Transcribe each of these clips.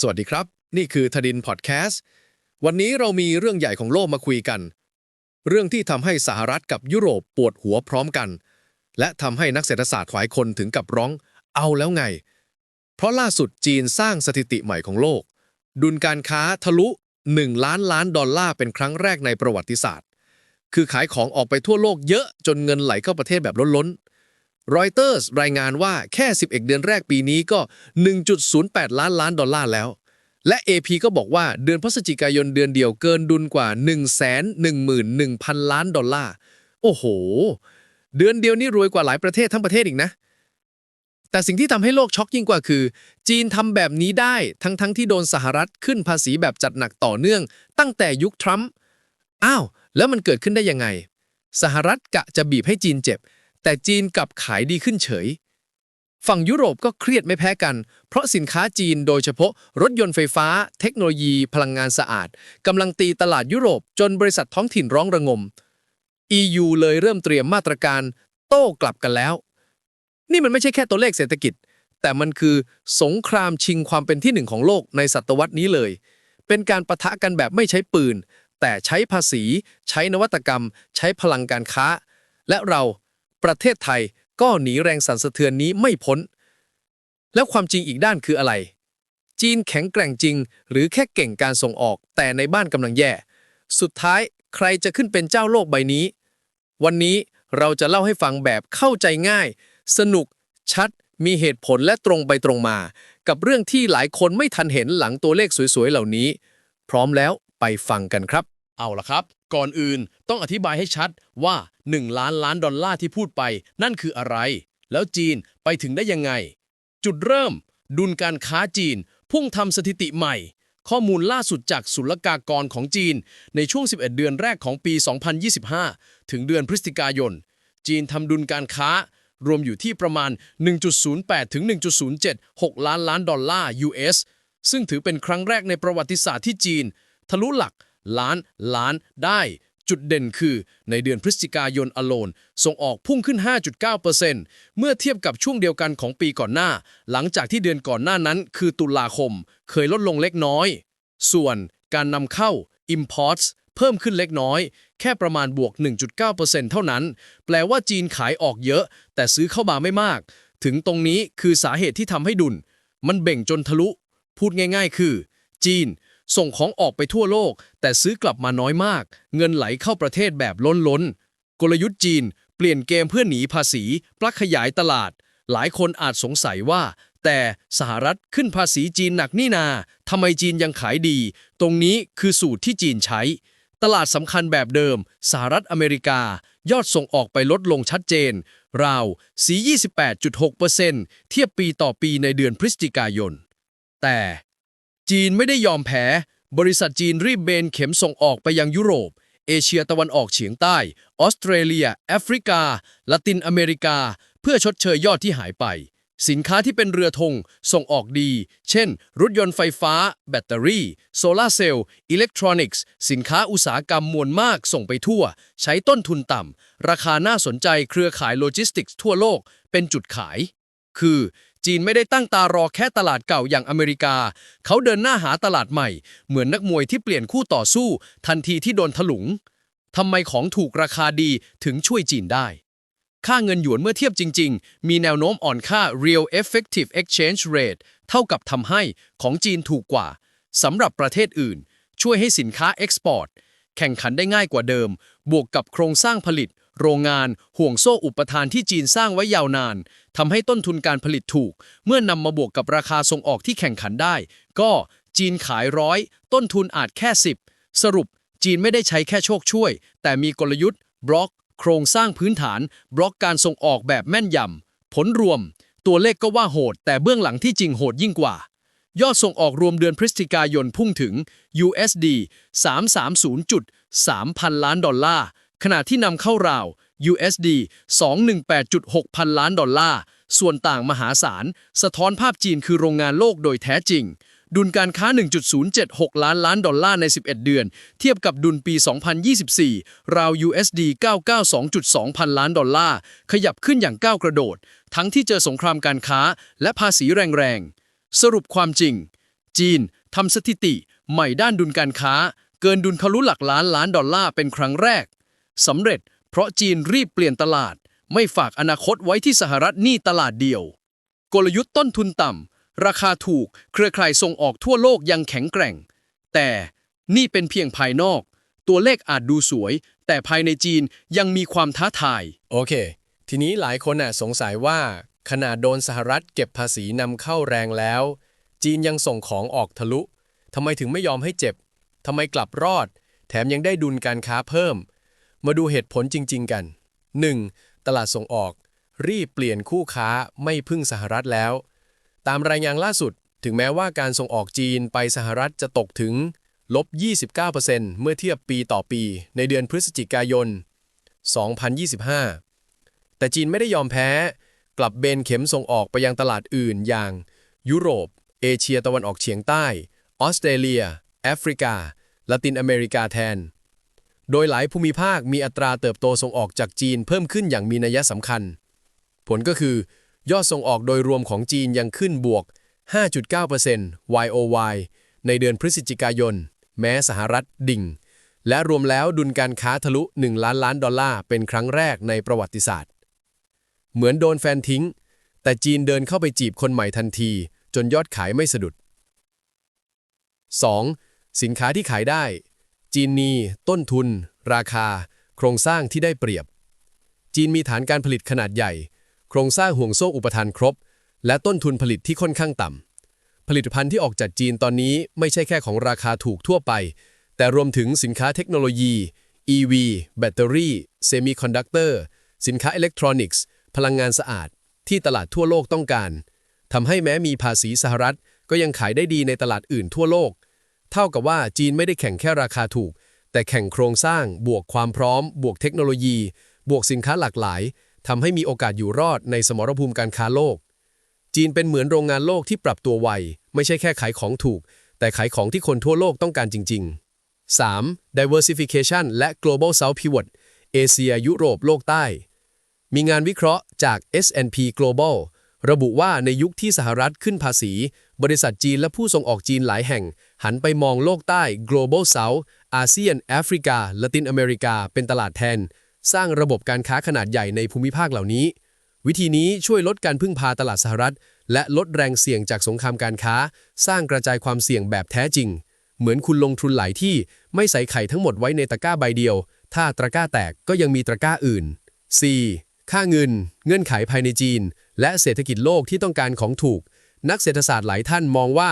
สวัสดีครับ นี่คือทดินพอดแคสต์ วันนี้เรามีเรื่องใหญ่ของโลกมาคุยกัน เรื่องที่ทำให้สหรัฐกับยุโรปปวดหัวพร้อมกัน และทำให้นักเศรษฐศาสตร์หลายคนถึงกับร้อง เอาแล้วไง เพราะล่าสุดจีนสร้างสถิติใหม่ของโลก ดุลการค้าทะลุ 1 ล้านล้านดอลลาร์เป็นครั้งแรกในประวัติศาสตร์ คือขายของออกไปทั่วโลกเยอะจนเงินไหลเข้าประเทศแบบล้น รอยเตอร์สรายงานว่าแค่ 11 เดือนแรกปีนี้ก็ 1.08 ล้านล้านดอลลาร์แล้ว และ AP ก็บอกว่าเดือนพฤศจิกายนเดือนเดียวเกินดุลกว่า 111,000 ล้านดอลลาร์ โอ้โห เดือนเดียวนี่รวยกว่าหลายประเทศทั้งประเทศอีกนะ แต่สิ่งที่ทำให้โลกช็อกยิ่งกว่าคือ จีนทำแบบนี้ได้ทั้งๆทที่โดนสหรัฐขึ้นภาษีแบบจัดหนักต่อเนื่อง ตั้งแต่ยุคทรัมป์ อ้าว แล้วมันเกิดขึ้นได้ยังไง สหรัฐกะจะบีบให้จีนเจ็บ แต่จีนกลับขายดีขึ้นเฉย ฝั่งยุโรปก็เครียดไม่แพ้กัน เพราะสินค้าจีนโดยเฉพาะรถยนต์ไฟฟ้า เทคโนโลยี พลังงานสะอาดกำลังตีตลาดยุโรปจนบริษัทท้องถิ่นร้องระงม EU เลยเริ่มเตรียมมาตรการ โต้กลับกันแล้ว นี่มันไม่ใช่แค่ตัวเลขเศรษฐกิจ แต่มันคือสงครามชิงความเป็นที่หนึ่งของโลกในศตวรรษนี้เลย เป็นการประทะกันแบบไม่ใช้ปืน แต่ใช้ภาษี ใช้นวัตกรรม ใช้พลังการค้า และเรา ประเทศไทยก็หนีแรงสั่นสะเทือนนี้ไม่พ้น แล้วความจริงอีกด้านคืออะไร จีนแข็งแกร่งจริง หรือแค่เก่งการส่งออก แต่ในบ้านกำลังแย่ สุดท้ายใครจะขึ้นเป็นเจ้าโลกใบนี้ วันนี้เราจะเล่าให้ฟังแบบเข้าใจง่าย สนุก ชัด มีเหตุผลและตรงไปตรงมา กับเรื่องที่หลายคนไม่ทันเห็นหลังตัวเลขสวยๆเหล่านี้ พร้อมแล้วไปฟังกันครับ เอาละครับ ก่อนอื่นต้องอธิบายให้ชัดว่า 1 ล้านล้านดอลลาร์ที่พูดไป นั่นคืออะไร แล้วจีนไปถึงได้ยังไง จุดเริ่ม ดุลการค้าจีน พุ่งทำสถิติใหม่ ข้อมูลล่าสุดจากศุลกากรของจีน ในช่วง 11 เดือนแรกของปี 2025 ถึงเดือนพฤศจิกายน จีนทำดุลการค้ารวมอยู่ที่ประมาณ 1.08 ถึง 1.076 ล้านล้านดอลลาร์ US ซึ่งถือเป็นครั้งแรกในประวัติศาสตร์ที่จีน ทะลุหลัก ล้านล้านได้ จุดเด่นคือ ในเดือนพฤศจิกายนอโลน ส่งออกพุ่งขึ้น 5.9%เมื่อเทียบกับช่วงเดียวกันของปีก่อนหน้า หลังจากที่เดือนก่อนหน้านั้น คือตุลาคม เคยลดลงเล็กน้อย ส่วนการนำเข้า imports เพิ่มขึ้นเล็กน้อย แค่ประมาณบวก 1.9%เท่านั้น แปลว่าจีนขายออกเยอะ แต่ซื้อเข้ามาไม่มาก ถึงตรงนี้คือสาเหตุที่ทำให้ดุล มันเบ่งจนทะลุ พูดง่าย ๆ คือ จีน ส่งของออกไปทั่วโลก แต่ซื้อกลับมาน้อยมาก เงินไหลเข้าประเทศแบบล้นล้น กลยุทธ์จีน เปลี่ยนเกมเพื่อหนีภาษีปลักขยายตลาด หลายคนอาจสงสัยว่า แต่สหรัฐขึ้นภาษีจีนหนักนี่นาทำไมจีนยังขายดี ตรงนี้คือสูตรที่จีนใช้ ตลาดสำคัญแบบเดิม สหรัฐอเมริกา ยอดส่งออกไปลดลงชัดเจน ราว428.6%เทียบปีต่อปีในเดือนพฤศจิกายน แต่ จีนไม่ได้ยอมแพ้ บริษัทจีนรีบเบนเข็มส่งออกไปยังยุโรป เอเชียตะวันออกเฉียงใต้ ออสเตรเลีย แอฟริกา ละตินอเมริกา เพื่อชดเชยยอดที่หายไป สินค้าที่เป็นเรือธงส่งออกดี เช่น รถยนต์ไฟฟ้า แบตเตอรี่ โซลาร์เซลล์ อิเล็กทรอนิกส์ สินค้าอุตสาหกรรมมวลมากส่งไปทั่ว ใช้ต้นทุนต่ำ ราคาน่าสนใจเครือข่ายโลจิสติกส์ทั่วโลก เป็นจุดขาย คือ จีนไม่ได้ตั้งตารอแค่ตลาดเก่าอย่างอเมริกา เขาเดินหน้าหาตลาดใหม่ เหมือนนักมวยที่เปลี่ยนคู่ต่อสู้ ทันทีที่โดนถลุงทำไมของถูกราคาดีถึงช่วยจีนได้ ค่าเงินหยวนเมื่อเทียบจริง ๆ มีแนวโน้มอ่อนค่า real effective exchange rate เท่ากับทำให้ของจีนถูกกว่าสำหรับประเทศอื่น ช่วยให้สินค้าเอ็กซ์พอร์ตแข่งขันได้ง่ายกว่าเดิม บวกกับโครงสร้างผลิต โรงงาน ห่วงโซ่อุปทานที่จีนสร้างไว้ยาวนานทำให้ต้นทุนการผลิตถูก เมื่อนำมาบวกกับราคาส่งออกที่แข่งขันได้ ก็จีนขายร้อยต้นทุนอาจแค่ 10 สรุป จีนไม่ได้ใช้แค่โชคช่วย แต่มีกลยุทธ์ บล็อก โครงสร้างพื้นฐาน บล็อกการส่งออกแบบแม่นยำผลรวม ตัวเลขก็ว่าโหด แต่เบื้องหลังที่จริงโหดยิ่งกว่า ยอดส่งออกรวมเดือนพฤศจิกายนพุ่งถึง USD 330.3 พันล้านดอลลาร์ ขณะที่นำเข้าราว USD 218.6 พันล้านดอลลาร์ ส่วนต่างมหาศาล สะท้อนภาพจีนคือโรงงานโลกโดยแท้จริง ดุลการค้า 1.076 ล้านล้านดอลลาร์ใน 11 เดือน เทียบกับดุลปี 2024 ราว USD 992.2 พันล้านดอลลาร์ ขยับขึ้นอย่างก้าวกระโดด ทั้งที่เจอสงครามการค้าและภาษีแรงๆ สรุปความจริง จีนทำสถิติใหม่ด้านดุลการค้า เกินดุลทะลุหลักล้านล้านดอลลาร์เป็นครั้งแรก สำเร็จ เพราะจีนรีบเปลี่ยนตลาด ไม่ฝากอนาคตไว้ที่สหรัฐนี่ตลาดเดียว กลยุทธ์ต้นทุนต่ำ ราคาถูก เครือข่ายส่งออกทั่วโลกยังแข็งแกร่ง แต่นี่เป็นเพียงภายนอก ตัวเลขอาจดูสวย แต่ภายในจีนยังมีความท้าทาย โอเค ทีนี้หลายคนน่ะสงสัยว่า ขนาดโดนสหรัฐเก็บภาษีนำเข้าแรงแล้ว จีนยังส่งของออกทะลุทำไมถึงไม่ยอมให้เจ็บทำไมกลับรอด แถมยังได้ดุลการค้าเพิ่ม มาดูเหตุผลจริง ๆ กัน 1. ตลาดส่งออก รีบเปลี่ยนคู่ค้าไม่พึ่งสหรัฐแล้ว ตามรายงานล่าสุด ถึงแม้ว่าการส่งออกจีนไปสหรัฐจะตกถึงลบ 29%เมื่อเทียบปีต่อปี ในเดือนพฤศจิกายน 2025 แต่จีนไม่ได้ยอมแพ้ กลับเบนเข็มส่งออกไปยังตลาดอื่นอย่าง ยุโรป เอเชียตะวันออกเฉียงใต้ ออสเตรเลีย แอฟริกา ละตินอเมริกาแทน โดยหลายภูมิภาคมีอัตราเติบโตส่งออกจากจีนเพิ่มขึ้นอย่างมีนัยสำคัญ ผลก็คือยอดส่งออกโดยรวมของจีนยังขึ้นบวก 5.9% YOY ในเดือนพฤศจิกายน แม้สหรัฐดิ่ง และรวมแล้วดุลการค้าทะลุ 1 ล้านล้านดอลลาร์เป็นครั้งแรกในประวัติศาสตร์ เหมือนโดนแฟนทิ้ง แต่จีนเดินเข้าไปจีบคนใหม่ทันที จนยอดขายไม่สะดุด 2. สินค้าที่ขายได้ จีนมีต้นทุน ราคา โครงสร้างที่ได้เปรียบ จีนมีฐานการผลิตขนาดใหญ่ โครงสร้างห่วงโซ่อุปทานครบ และต้นทุนผลิตที่ค่อนข้างต่ำผลิตภัณฑ์ที่ออกจากจีนตอนนี้ไม่ใช่แค่ของราคาถูกทั่วไป แต่รวมถึงสินค้าเทคโนโลยี EV แบตเตอรี่ เซมิคอนดักเตอร์ สินค้าอิเล็กทรอนิกส์ พลังงานสะอาด ที่ตลาดทั่วโลกต้องการทำให้แม้มีภาษีสหรัฐ ก็ยังขายได้ดีในตลาดอื่นทั่วโลก เท่ากับว่าจีนไม่ได้แข่งแค่ราคาถูก แต่แข่งโครงสร้าง บวกความพร้อม บวกเทคโนโลยี บวกสินค้าหลากหลายทำให้มีโอกาสอยู่รอดในสมรภูมิการค้าโลก จีนเป็นเหมือนโรงงานโลกที่ปรับตัวไว ไม่ใช่แค่ขายของถูก แต่ขายของที่คนทั่วโลกต้องการจริง ๆ 3. diversification และ global south pivot เอเชียยุโรปโลกใต้ มีงานวิเคราะห์จาก S&P Global ระบุว่าในยุคที่สหรัฐขึ้นภาษี บริษัทจีนและผู้ส่งออกจีนหลายแห่ง หันไปมองโลกใต้ Global South อาเซียน แอฟริกา ละตินอเมริกา เป็นตลาดแทน สร้างระบบการค้าขนาดใหญ่ในภูมิภาคเหล่านี้ วิธีนี้ช่วยลดการพึ่งพาตลาดสหรัฐ และลดแรงเสี่ยงจากสงครามการค้า สร้างกระจายความเสี่ยงแบบแท้จริง เหมือนคุณลงทุนหลายที่ไม่ใส่ไข่ทั้งหมดไว้ในตะกร้าใบเดียว ถ้าตะกร้าแตกก็ยังมีตะกร้าอื่น 4. ค่าเงิน เงื่อนไขภายในจีน และเศรษฐกิจโลกที่ต้องการของถูก นักเศรษฐศาสตร์หลายท่านมองว่า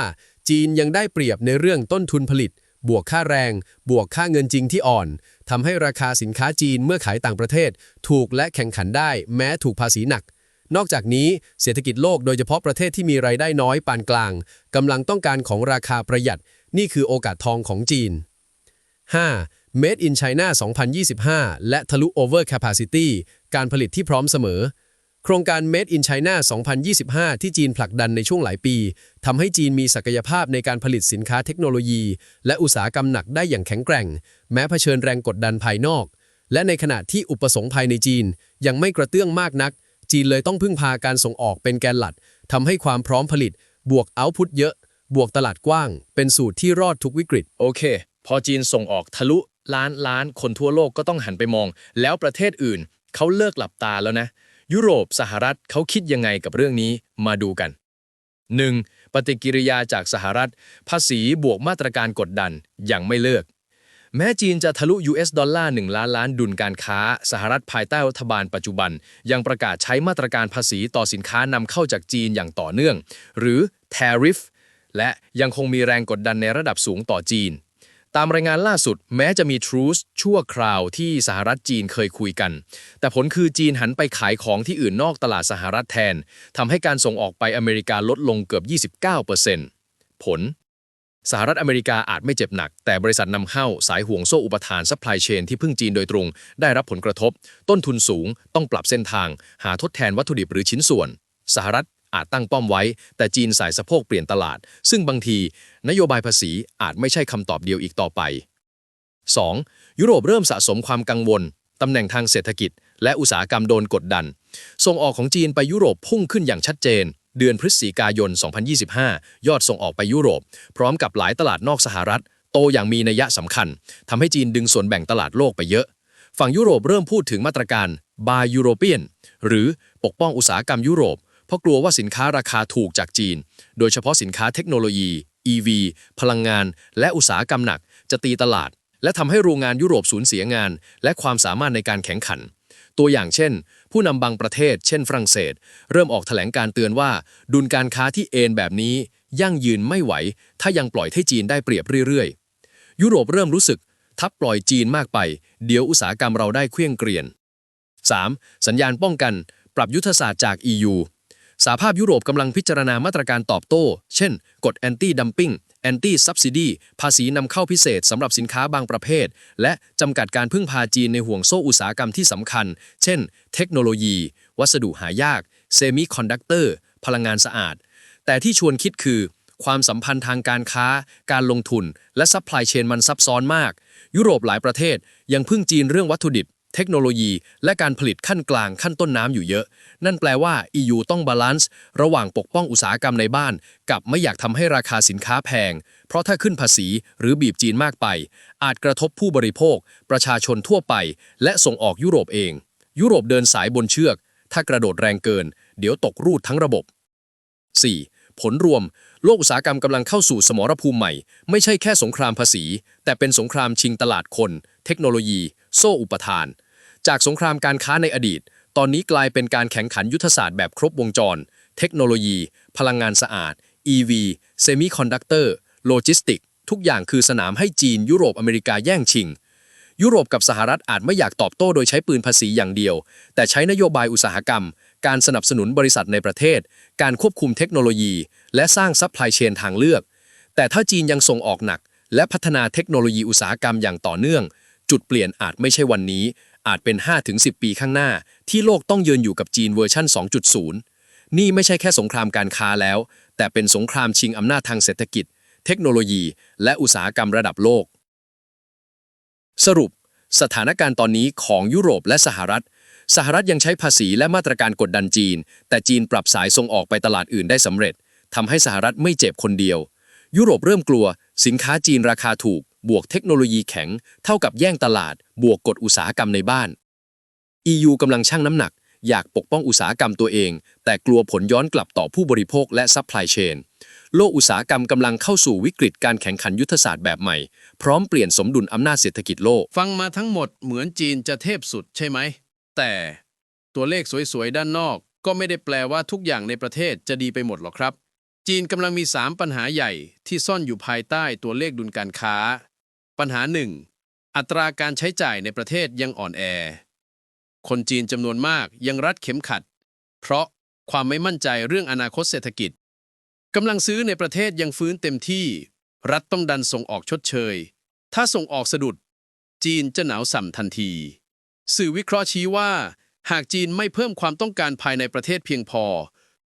จีนยังได้เปรียบในเรื่องต้นทุนผลิต บวกค่าแรง บวกค่าเงินจริงที่อ่อนทำให้ราคาสินค้าจีนเมื่อขายต่างประเทศ ถูกและแข่งขันได้แม้ถูกภาษีหนัก นอกจากนี้เศรษฐกิจโลกโดยเฉพาะประเทศที่มีรายได้น้อยปานกลางกำลังต้องการของราคาประหยัด นี่คือโอกาสทองของจีน 5. Made in China 2025 และทะลุ Over Capacity การผลิตที่พร้อมเสมอ โครงการ Made in China 2025 ที่จีนผลักดันในช่วงหลายปี ทำให้จีนมีศักยภาพในการผลิตสินค้าเทคโนโลยี และอุตสาหกรรมหนักได้อย่างแข็งแกร่ง แม้เผชิญแรงกดดันภายนอก และในขณะที่อุปสงค์ภายในจีน ยังไม่กระเตื้องมากนัก จีนเลยต้องพึ่งพาการส่งออกเป็นแกนหลักทำให้ความพร้อมผลิต บวกเอาพุตเยอะ บวกตลาดกว้าง เป็นสูตรที่รอดทุกวิกฤต โอเค พอจีนส่งออกทะลุล้านล้านคนทั่วโลกก็ต้องหันไปมอง แล้วประเทศอื่นเขาเลิกหลับตาแล้วนะ ยุโรปสหรัฐเขาคิดยังไงกับเรื่องนี้มาดูกัน 1. ปฏิกิริยาจากสหรัฐ ภาษีบวกมาตรการกดดันยังไม่เลิก แม้จีนจะทะลุ US ดอลลาร์1ล้านล้านดุลการค้า สหรัฐภายใต้รัฐบาลปัจจุบัน ยังประกาศใช้มาตรการภาษีต่อสินค้านำเข้าจากจีนอย่างต่อเนื่อง หรือ tariff และยังคงมีแรงกดดันในระดับสูงต่อจีน ตามรายงานล่าสุดแม้จะมีทรูสชั่วคราวที่สหรัฐจีนเคยคุยกัน แต่ผลคือจีนหันไปขายของที่อื่นนอกตลาดสหรัฐแทนทำให้การส่งออกไปอเมริกาลดลงเกือบ 29%ผล สหรัฐอเมริกาอาจไม่เจ็บหนัก แต่บริษัทนำเข้าสายห่วงโซ่อุปทานซัพพลายเชนที่พึ่งจีนโดยตรง ได้รับผลกระทบ ต้นทุนสูง ต้องปรับเส้นทาง หาทดแทนวัตถุดิบหรือชิ้นส่วน สหรัฐ อาจตั้งป้อมไว้ แต่จีนสายสะโพกเปลี่ยนตลาด ซึ่งบางที นโยบายภาษีอาจไม่ใช่คำตอบเดียวอีกต่อไป 2. ยุโรปเริ่มสะสมความกังวลตำแหน่งทางเศรษฐกิจ และอุตสาหกรรมโดนกดดัน ส่งออกของจีนไปยุโรปพุ่งขึ้นอย่างชัดเจน เดือนพฤศจิกายน 2025 ยอดส่งออกไปยุโรป พร้อมกับหลายตลาดนอกสหรัฐ โตอย่างมีนัยสำคัญทำให้จีนดึงส่วนแบ่งตลาดโลกไปเยอะ ฝั่งยุโรปเริ่มพูดถึงมาตรการ Buy European หรือปกป้องอุตสาหกรรมยุโรป เพราะกลัวว่าสินค้าราคาถูกจากจีน โดยเฉพาะสินค้าเทคโนโลยี EV พลังงาน และอุตสาหกรรมหนัก จะตีตลาด และทำให้โรงงานยุโรปสูญเสียงาน และความสามารถในการแข่งขัน ตัวอย่างเช่น ผู้นำบางประเทศ เช่นฝรั่งเศส เริ่มออกแถลงการเตือนว่า ดุลการค้าที่เอ็นแบบนี้ ยั่งยืนไม่ไหว ถ้ายังปล่อยให้จีนได้เปรียบเรื่อยๆ ยุโรปเริ่มรู้สึกถ้าปล่อยจีนมากไป เดี๋ยวอุตสาหกรรมเราได้เคลื่องเกลียน 3. สัญญาณป้องกัน ปรับยุทธศาสตร์จาก EU สหภาพยุโรปกำลังพิจารณามาตรการตอบโต้ เช่น กฎ anti dumping anti subsidy ภาษีนำเข้าพิเศษสำหรับสินค้าบางประเภท และจำกัดการพึ่งพาจีนในห่วงโซ่อุตสาหกรรมที่สำคัญ เช่น เทคโนโลยี วัสดุหายาก เซมิคอนดักเตอร์ พลังงานสะอาด แต่ที่ชวนคิดคือ ความสัมพันธ์ทางการค้า การลงทุน และซัพพลายเชนมันซับซ้อนมาก ยุโรปหลายประเทศยังพึ่งจีนเรื่องวัตถุดิบ เทคโนโลยี และการผลิตขั้นกลางขั้นต้นน้ำอยู่เยอะ นั่นแปลว่า EU ต้องบาลานซ์ระหว่างปกป้องอุตสาหกรรมในบ้าน กับไม่อยากทำให้ราคาสินค้าแพง เพราะถ้าขึ้นภาษีหรือบีบจีนมากไป อาจกระทบผู้บริโภค ประชาชนทั่วไป และส่งออกยุโรปเอง ยุโรปเดินสายบนเชือก ถ้ากระโดดแรงเกิน เดี๋ยวตกรูดทั้งระบบ 4. ผลรวม โลกอุตสาหกรรมกำลังเข้าสู่สมรภูมิใหม่ ไม่ใช่แค่สงครามภาษี แต่เป็นสงครามชิงตลาดคน เทคโนโลยี โซ่อุปทาน จากสงครามการค้าในอดีต ตอนนี้กลายเป็นการแข่งขันยุทธศาสตร์แบบครบวงจร เทคโนโลยี พลังงานสะอาด EV เซมิคอนดักเตอร์โลจิสติก ทุกอย่างคือสนามให้จีน ยุโรปอเมริกาแย่งชิง ยุโรปกับสหรัฐอาจไม่อยากตอบโต้โดยใช้ปืนภาษีอย่างเดียว แต่ใช้นโยบายอุตสาหกรรม การสนับสนุนบริษัทในประเทศ การควบคุมเทคโนโลยี และสร้างซัพพลายเชนทางเลือก แต่ถ้าจีนยังส่งออกหนัก และพัฒนาเทคโนโลยีอุตสาหกรรมอย่างต่อเนื่อง จุดเปลี่ยนอาจไม่ใช่วันนี้ อาจเป็น 5-10 ปีข้างหน้า ที่โลกต้องยืนอยู่กับจีนเวอร์ชัน2.0 นี่ไม่ใช่แค่สงครามการค้าแล้ว แต่เป็นสงครามชิงอำนาจทางเศรษฐกิจ เทคโนโลยี และอุตสาหกรรมระดับโลก สรุป สถานการณ์ตอนนี้ของยุโรปและสหรัฐ สหรัฐยังใช้ภาษีและมาตรการกดดันจีน แต่จีนปรับสายส่งออกไปตลาดอื่นได้สำเร็จทำให้สหรัฐไม่เจ็บคนเดียว ยุโรปเริ่มกลัว สินค้าจีนราคาถูก บวกเทคโนโลยีแข็ง เท่ากับแย่งตลาด บวกกฎอุตสาหกรรมในบ้าน EU กำลังชั่งน้ำหนัก อยากปกป้องอุตสาหกรรมตัวเอง แต่กลัวผลย้อนกลับต่อผู้บริโภคและซัพพลายเชนโลกอุตสาหกรรมกำลังเข้าสู่วิกฤตการแข่งขันยุทธศาสตร์แบบใหม่ พร้อมเปลี่ยนสมดุลอำนาจเศรษฐกิจโลก ฟังมาทั้งหมดเหมือนจีนจะเทพสุดใช่ไหม แต่ตัวเลขสวยๆ ด้านนอก ก็ไม่ได้แปลว่าทุกอย่างในประเทศจะดีไปหมดหรอกครับ จีนกำลังมี 3 ปัญหาใหญ่ที่ซ่อนอยู่ภายใต้ตัวเลขดุลการค้า ปัญหาหนึ่งอัตราการใช้จ่ายในประเทศยังอ่อนแอ คนจีนจำนวนมากยังรัดเข็มขัด เพราะความไม่มั่นใจเรื่องอนาคตเศรษฐกิจกำลังซื้อในประเทศยังฟื้นเต็มที่ รัฐต้องดันส่งออกชดเชย ถ้าส่งออกสะดุด จีนจะหนาวสั่นทันที สื่อวิเคราะห์ชี้ว่า หากจีนไม่เพิ่มความต้องการภายในประเทศเพียงพอ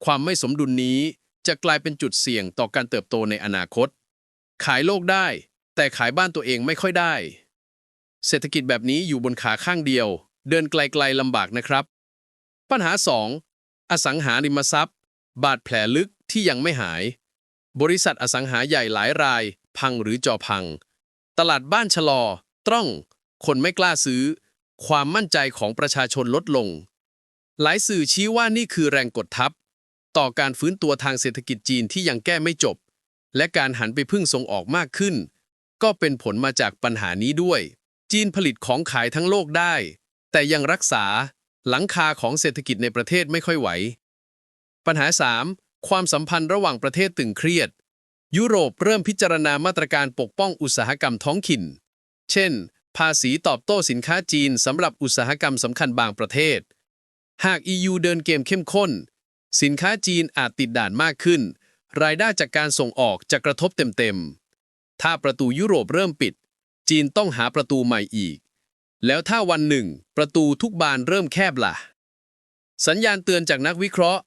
ความไม่สมดุลนี้จะกลายเป็นจุดเสี่ยงต่อการเติบโตในอนาคต ขายโลกได้ แต่ขายบ้านตัวเองไม่ค่อยได้ เศรษฐกิจแบบนี้อยู่บนขาข้างเดียว เดินไกลๆลำบากนะครับ ปัญหา 2. อสังหาริมทรัพย์ บาดแผลลึกที่ยังไม่หาย บริษัทอสังหาใหญ่หลายราย พังหรือจอพัง ตลาดบ้านชะลอตร่องคนไม่กล้าซื้อ ความมั่นใจของประชาชนลดลง หลายสื่อชี้ว่านี่คือแรงกดทับ ต่อการฟื้นตัวทางเศรษฐกิจจีนที่ยังแก้ไม่จบ และการหันไปพึ่งส่งออกมากขึ้น ก็เป็นผลมาจากปัญหานี้ด้วย จีนผลิตของขายทั้งโลกได้ แต่ยังรักษาหลังคาของเศรษฐกิจในประเทศไม่ค่อยไหว ปัญหา 3. ความสัมพันธ์ระหว่างประเทศตึงเครียด ยุโรปเริ่มพิจารณามาตรการปกป้องอุตสาหกรรมท้องถิ่น เช่น ภาษีตอบโต้สินค้าจีนสำหรับอุตสาหกรรมสำคัญบางประเทศ หาก EU เดินเกมเข้มข้น สินค้าจีนอาจติดด่านมากขึ้น รายได้จากการส่งออกจะกระทบเต็มๆ ถ้าประตูยุโรปเริ่มปิด จีนต้องหาประตูใหม่อีก แล้วถ้าวันหนึ่ง ประตูทุกบานเริ่มแคบล่ะ สัญญาณเตือนจากนักวิเคราะห์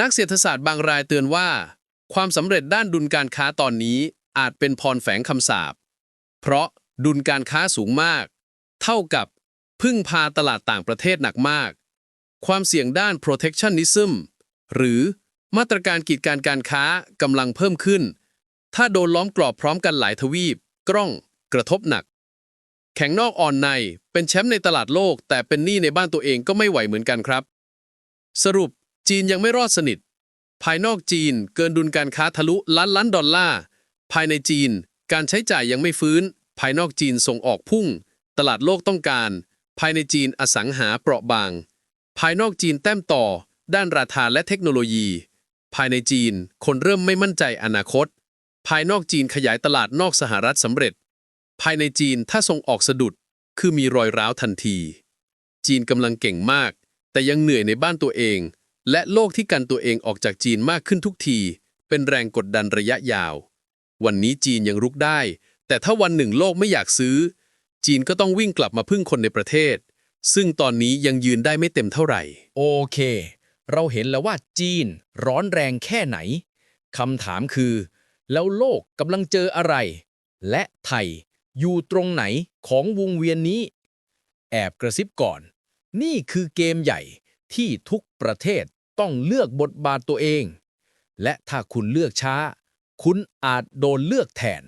นักเศรษฐศาสตร์บางรายเตือนว่า ความสำเร็จด้านดุลการค้าตอนนี้อาจเป็นพรแฝงคำสาปเพราะดุลการค้าสูงมาก เท่ากับพึ่งพาตลาดต่างประเทศหนักมาก ความเสี่ยงด้าน protectionism หรือมาตรการกีดการการค้ากำลังเพิ่มขึ้น ถ้าโดนล้อมกรอบพร้อมกันหลายทวีป กล้อง กระทบหนัก แข็งนอกอ่อนใน เป็นแชมป์ในตลาดโลก แต่เป็นหนี้ในบ้านตัวเองก็ไม่ไหวเหมือนกันครับ สรุปจีนยังไม่รอดสนิท ภายนอกจีนเกินดุลการค้าทะลุล้านล้านดอลลาร์ ภายในจีน การใช้จ่ายยังไม่ฟื้น ภายนอกจีนส่งออกพุ่ง ตลาดโลกต้องการ ภายในจีนอสังหาเปราะบาง ภายนอกจีนแต้มต่อ ด้านราคาและเทคโนโลยี ภายในจีน คนเริ่มไม่มั่นใจอนาคต ภายนอกจีนขยายตลาดนอกสหรัฐสำเร็จ ภายในจีนถ้าส่งออกสะดุด คือมีรอยร้าวทันที จีนกำลังเก่งมาก แต่ยังเหนื่อยในบ้านตัวเอง และโลกที่กันตัวเองออกจากจีนมากขึ้นทุกที เป็นแรงกดดันระยะยาว วันนี้จีนยังรุกได้ แต่ถ้าวันหนึ่งโลกไม่อยากซื้อ จีนก็ต้องวิ่งกลับมาพึ่งคนในประเทศ ซึ่งตอนนี้ยังยืนได้ไม่เต็มเท่าไหร่ โอเค เราเห็นแล้วว่าจีนร้อนแรงแค่ไหนคำถามคือ แล้วโลกกำลังเจออะไร และไทยอยู่ตรงไหนของวงเวียนนี้ แอบกระซิบก่อน นี่คือเกมใหญ่ที่ทุกประเทศต้องเลือกบทบาทตัวเอง และถ้าคุณเลือกช้า คุณอาจโดนเลือกแทน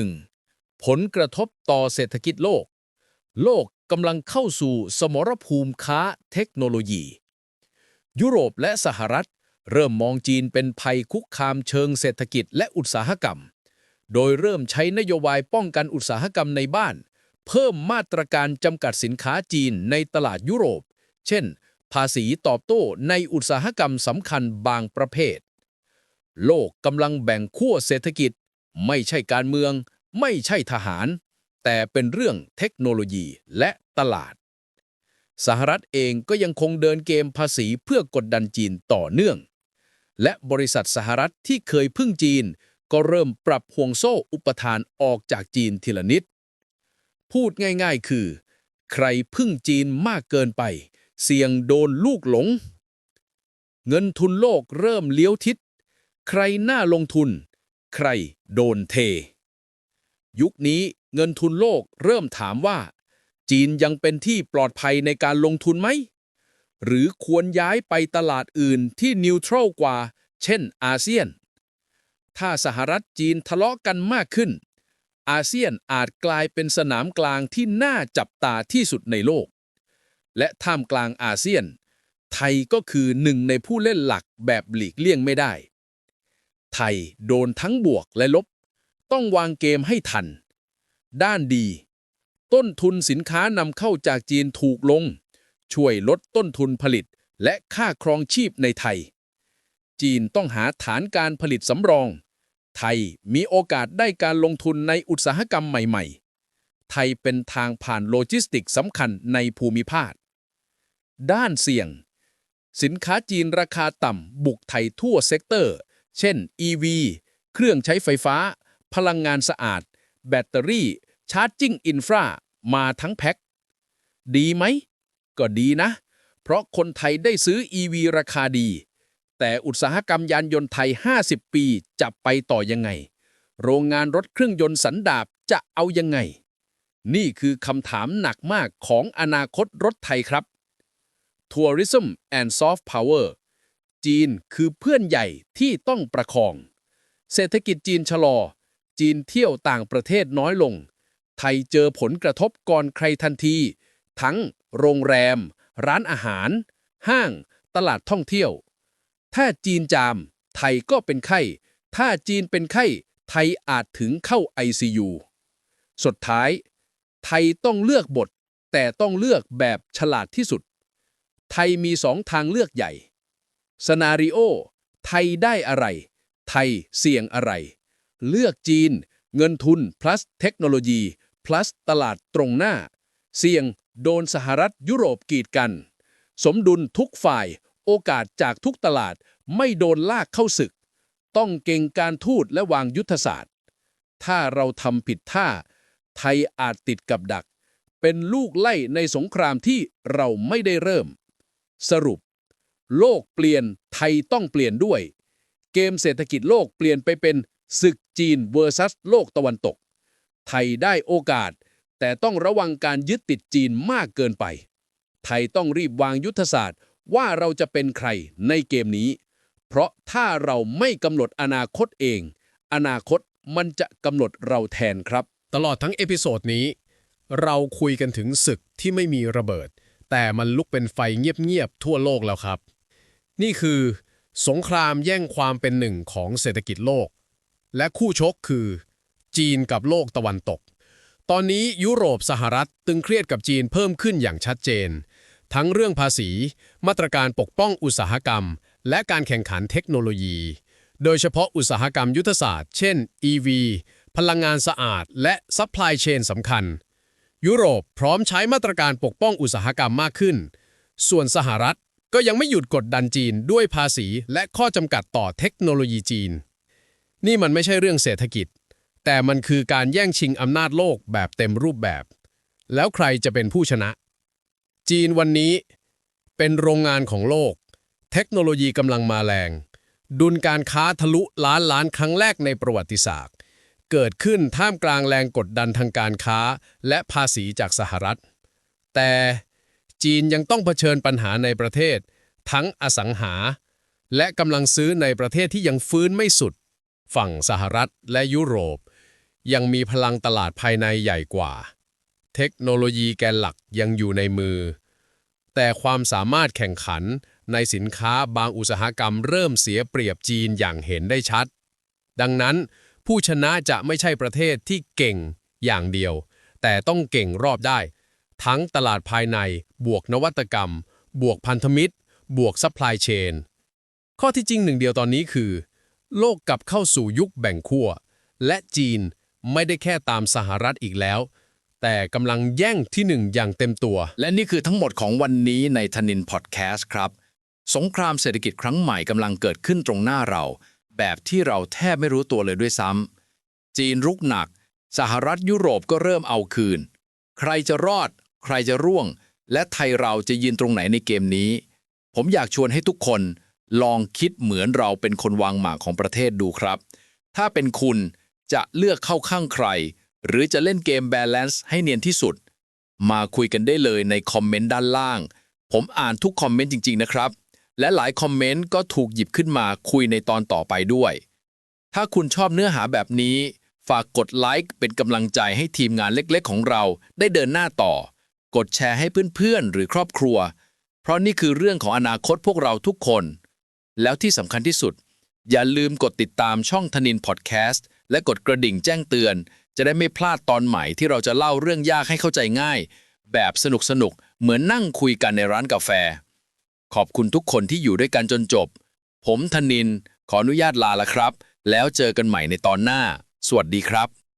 1. ผลกระทบต่อเศรษฐกิจโลก โลกกำลังเข้าสู่สมรภูมิค้าเทคโนโลยี ยุโรปและสหรัฐ เริ่มมองจีนเป็นภัยคุกคามเชิงเศรษฐกิจและอุตสาหกรรม โดยเริ่มใช้นโยบายป้องกันอุตสาหกรรมในบ้าน เพิ่มมาตรการจำกัดสินค้าจีนในตลาดยุโรป เช่น ภาษีตอบโต้ในอุตสาหกรรมสำคัญบางประเภท โลกกำลังแบ่งขั้วเศรษฐกิจ ไม่ใช่การเมือง ไม่ใช่ทหาร แต่เป็นเรื่องเทคโนโลยีและตลาด สหรัฐเองก็ยังคงเดินเกมภาษีเพื่อกดดันจีนต่อเนื่อง และบริษัทสหรัฐที่เคยพึ่งจีน ก็เริ่มปรับห่วงโซ่อุปทานออกจากจีนทีละนิด พูดง่ายๆคือ ใครพึ่งจีนมากเกินไป เสี่ยงโดนลูกหลง เงินทุนโลกเริ่มเลี้ยวทิศ ใครน่าลงทุน ใครโดนเท ยุคนี้เงินทุนโลกเริ่มถามว่า จีนยังเป็นที่ปลอดภัยในการลงทุนไหม หรือควรย้ายไปตลาดอื่นที่นิวทรัลกว่า เช่น อาเซียน ถ้าสหรัฐจีนทะเลาะกันมากขึ้น อาเซียนอาจกลายเป็นสนามกลางที่น่าจับตาที่สุดในโลก และท่ามกลางอาเซียน ไทยก็คือหนึ่งในผู้เล่นหลักแบบหลีกเลี่ยงไม่ได้ ไทยโดนทั้งบวกและลบ ต้องวางเกมให้ทัน ด้านดี ต้นทุนสินค้านำเข้าจากจีนถูกลง ช่วยลดต้นทุนผลิตและค่าครองชีพในไทย จีนต้องหาฐานการผลิตสำรอง ไทยมีโอกาสได้การลงทุนในอุตสาหกรรมใหม่ๆ ไทยเป็นทางผ่านโลจิสติกสำคัญในภูมิภาค ด้านเสี่ยง สินค้าจีนราคาต่ำบุกไทยทั่วเซกเตอร์ เช่น EV เครื่องใช้ไฟฟ้า พลังงานสะอาด แบตเตอรี่ ชาร์จิ่งอินฟรามาทั้งแพ็ค ดีไหม ก็ดีนะ เพราะคนไทยได้ซื้อ EV ราคาดี แต่อุตสาหกรรมยานยนต์ไทย 50 ปีจะไปต่อยังไง โรงงานรถเครื่องยนต์สันดาปจะเอายังไง นี่คือคำถามหนักมากของอนาคตรถไทยครับ Tourism and Soft Power จีนคือเพื่อนใหญ่ที่ต้องประคอง เศรษฐกิจจีนชะลอ จีนเที่ยวต่างประเทศน้อยลง ไทยเจอผลกระทบก่อนใครทันที ทั้ง โรงแรม ร้านอาหาร ห้าง ตลาดท่องเที่ยว ถ้าจีนจาม ไทยก็เป็นไข้ ถ้าจีนเป็นไข้ ไทยอาจถึงเข้า ICU สุดท้าย ไทยต้องเลือกบท แต่ต้องเลือกแบบฉลาดที่สุด ไทยมีสองทางเลือกใหญ่สนาริโอ ไทยได้อะไร ไทยเสี่ยงอะไร เลือกจีน เงินทุน plus เทคโนโลยี plus ตลาดตรงหน้า เสี่ยง โดนสหรัฐยุโรปกีดกัน สมดุลทุกฝ่าย โอกาสจากทุกตลาดไม่โดนลากเข้าศึก ต้องเก่งการทูตและวางยุทธศาสตร์ ถ้าเราทำผิดท่า ไทยอาจติดกับดัก เป็นลูกไล่ในสงครามที่เราไม่ได้เริ่ม สรุป โลกเปลี่ยนไทยต้องเปลี่ยนด้วย เกมเศรษฐกิจโลกเปลี่ยนไปเป็นศึกจีน vs โลกตะวันตก ไทยได้โอกาส แต่ต้องระวังการยึดติดจีนมากเกินไป ไทยต้องรีบวางยุทธศาสตร์ว่าเราจะเป็นใครในเกมนี้ เพราะถ้าเราไม่กำหนดอนาคตเอง อนาคตมันจะกำหนดเราแทนครับ ตลอดทั้งเอพิโซดนี้ เราคุยกันถึงศึกที่ไม่มีระเบิด แต่มันลุกเป็นไฟเงียบๆทั่วโลกแล้วครับ นี่คือ สงครามแย่งความเป็นหนึ่งของเศรษฐกิจโลก และคู่ชกคือ จีนกับโลกตะวันตก ตอนนี้ยุโรปสหรัฐตึงเครียดกับจีนเพิ่มขึ้นอย่างชัดเจน ทั้งเรื่องภาษี มาตรการปกป้องอุตสาหกรรม และการแข่งขันเทคโนโลยี โดยเฉพาะอุตสาหกรรมยุทธศาสตร์ เช่น EV พลังงานสะอาด และซัพพลายเชนสำคัญ ยุโรปพร้อมใช้มาตรการปกป้องอุตสาหกรรมมากขึ้น ส่วนสหรัฐก็ยังไม่หยุดกดดันจีนด้วยภาษีและข้อจำกัดต่อเทคโนโลยีจีน นี่มันไม่ใช่เรื่องเศรษฐกิจ แต่มันคือการแย่งชิงอำนาจโลกแบบเต็มรูปแบบ แล้วใครจะเป็นผู้ชนะ จีนวันนี้เป็นโรงงานของโลก เทคโนโลยีกำลังมาแรง ดุลการค้าทะลุล้านล้านครั้งแรกในประวัติศาสตร์ เกิดขึ้นท่ามกลางแรงกดดันทางการค้าและภาษีจากสหรัฐ แต่จีนยังต้องเผชิญปัญหาในประเทศ ทั้งอสังหา และกำลังซื้อในประเทศที่ยังฟื้นไม่สุด ฝั่งสหรัฐและยุโรป ยังมีพลังตลาดภายในใหญ่กว่า เทคโนโลยีแกนหลักยังอยู่ในมือ แต่ความสามารถแข่งขันในสินค้าบางอุตสาหกรรมเริ่มเสียเปรียบจีนอย่างเห็นได้ชัด ดังนั้น ผู้ชนะจะไม่ใช่ประเทศที่เก่งอย่างเดียว แต่ต้องเก่งรอบได้ ทั้งตลาดภายใน บวกนวัตกรรม บวกพันธมิตร บวกซัพพลายเชน ข้อที่จริงหนึ่งเดียวตอนนี้คือ โลกกลับเข้าสู่ยุคแบ่งขั้วและจีน ไม่ได้แค่ตามสหรัฐอีกแล้ว แต่กำลังแย่งที่หนึ่งอย่างเต็มตัว และนี่คือทั้งหมดของวันนี้ในทนินพอดแคสต์ครับ สงครามเศรษฐกิจครั้งใหม่กำลังเกิดขึ้นตรงหน้าเรา แบบที่เราแทบไม่รู้ตัวเลยด้วยซ้ำจีนรุกหนัก สหรัฐยุโรปก็เริ่มเอาคืน ใครจะรอด ใครจะร่วง และไทยเราจะยืนตรงไหนในเกมนี้ ผมอยากชวนให้ทุกคนลองคิดเหมือนเราเป็นคนวางหมากของประเทศดูครับ ถ้าเป็นคุณ จะเลือกเข้าข้างใคร หรือจะเล่นเกม Balance ให้เนียนที่สุด มาคุยกันได้เลยในคอมเมนต์ด้านล่าง ผมอ่านทุกคอมเมนต์จริง ๆ นะครับ และหลายคอมเมนต์ก็ถูกหยิบขึ้นมาคุยในตอนต่อไปด้วย ถ้าคุณชอบเนื้อหาแบบนี้ ฝากกดไลค์เป็นกำลังใจให้ทีมงานเล็กๆ ของเราได้เดินหน้าต่อ กดแชร์ให้เพื่อนๆ หรือครอบครัว เพราะนี่คือเรื่องของอนาคตพวกเราทุกคน แล้วที่สำคัญที่สุด อย่าลืมกดติดตามช่องธนินพอดแคสต์ และกดกระดิ่งแจ้งเตือน จะได้ไม่พลาดตอนใหม่ที่เราจะเล่าเรื่องยากให้เข้าใจง่าย แบบสนุกๆเหมือนนั่งคุยกันในร้านกาแฟ ขอบคุณทุกคนที่อยู่ด้วยกันจนจบ ผมธนิน ขออนุญาตลาละครับ แล้วเจอกันใหม่ในตอนหน้า สวัสดีครับ